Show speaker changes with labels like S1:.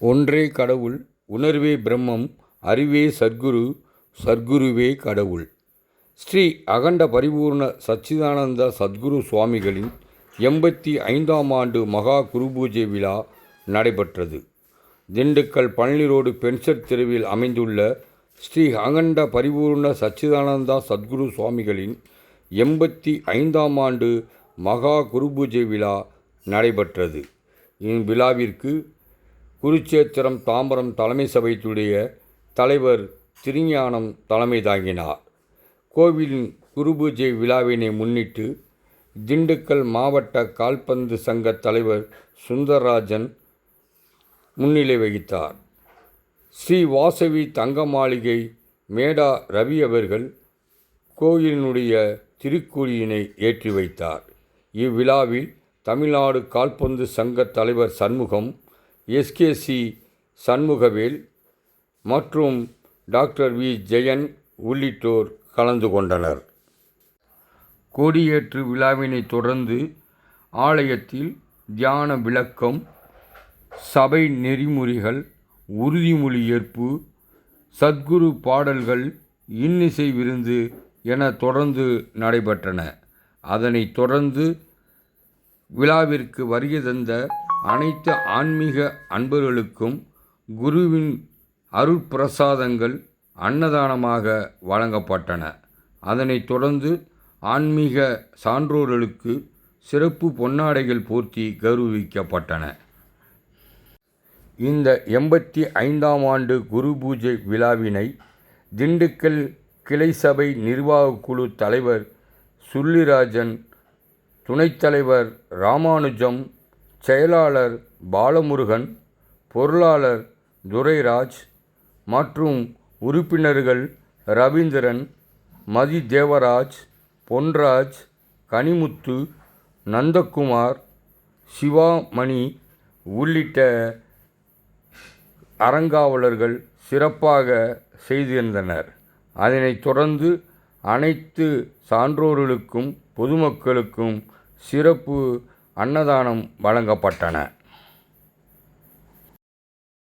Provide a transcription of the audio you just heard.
S1: ஒன்றே கடவுள் உணர்வே பிரம்மம் அறிவே சத்குரு சத்குருவே கடவுள். ஸ்ரீ அகண்ட பரிபூர்ண சச்சிதானந்த சத்குரு சுவாமிகளின் எண்பத்தி ஐந்தாம் ஆண்டு மகா குருபூஜை விழா நடைபெற்றது. திண்டுக்கல் பழனி ரோடு பென்சர் தெருவில் அமைந்துள்ள ஸ்ரீ அகண்ட பரிபூர்ண சச்சிதானந்தா சத்குரு சுவாமிகளின் எண்பத்தி ஐந்தாம் ஆண்டு மகா குருபூஜை விழா நடைபெற்றது. இவ்விழாவிற்கு குருச்சேத்திரம் தாம்பரம் தலைமை சபைத்துடைய தலைவர் திருஞானம் தலைமை தாங்கினார். கோவிலின் குருபூஜை விழாவினை முன்னிட்டு திண்டுக்கல் மாவட்ட கால்பந்து சங்க தலைவர் சுந்தரராஜன் முன்னிலை வகித்தார். ஸ்ரீ வாசவி தங்க மாளிகை மேடா ரவி அவர்கள் கோயிலினுடைய திருக்குறியினை ஏற்றி வைத்தார். இவ்விழாவில் தமிழ்நாடு கால்பந்து சங்க தலைவர் சண்முகம் எஸ்கேசி சண்முகவேல் மற்றும் டாக்டர் வி. ஜெயன் உள்ளிட்டோர் கலந்து கொண்டனர். கொடியேற்று விழாவினை தொடர்ந்து ஆலயத்தில் தியான விளக்கம் சபை நெறிமுறைகள் உறுதிமொழி ஏற்பு சத்குரு பாடல்கள் இன்னிசை விருந்து என தொடர்ந்து நடைபெற்றன. அதனைத் தொடர்ந்து விழாவிற்கு வருகை தந்த அனைத்து ஆன்மீக அன்பர்களுக்கும் குருவின் அருட்பிரசாதங்கள் அன்னதானமாக வழங்கப்பட்டன. அதனைத் தொடர்ந்து ஆன்மீக சான்றோர்களுக்கு சிறப்பு பொன்னாடைகள் போர்த்தி கௌரவிக்கப்பட்டன. இந்த எண்பத்தி ஐந்தாம் ஆண்டு குரு பூஜை விழாவினை திண்டுக்கல் கிளை சபை நிர்வாகக்குழு தலைவர் சுள்ளிராஜன் துணைத் தலைவர் ராமானுஜம் செயலாளர் பாலமுருகன் பொருளாளர் துரைராஜ் மற்றும் உறுப்பினர்கள் ரவீந்திரன் மதி தேவராஜ் பொன்ராஜ் கனிமுத்து நந்தகுமார் சிவாமணி உள்ளிட்ட அறங்காவலர்கள் சிறப்பாக செய்திருந்தனர். அதனைத் தொடர்ந்து அனைத்து சான்றோர்களுக்கும் பொதுமக்களுக்கும் சிறப்பு அன்னதானம் வழங்கப்பட்டன.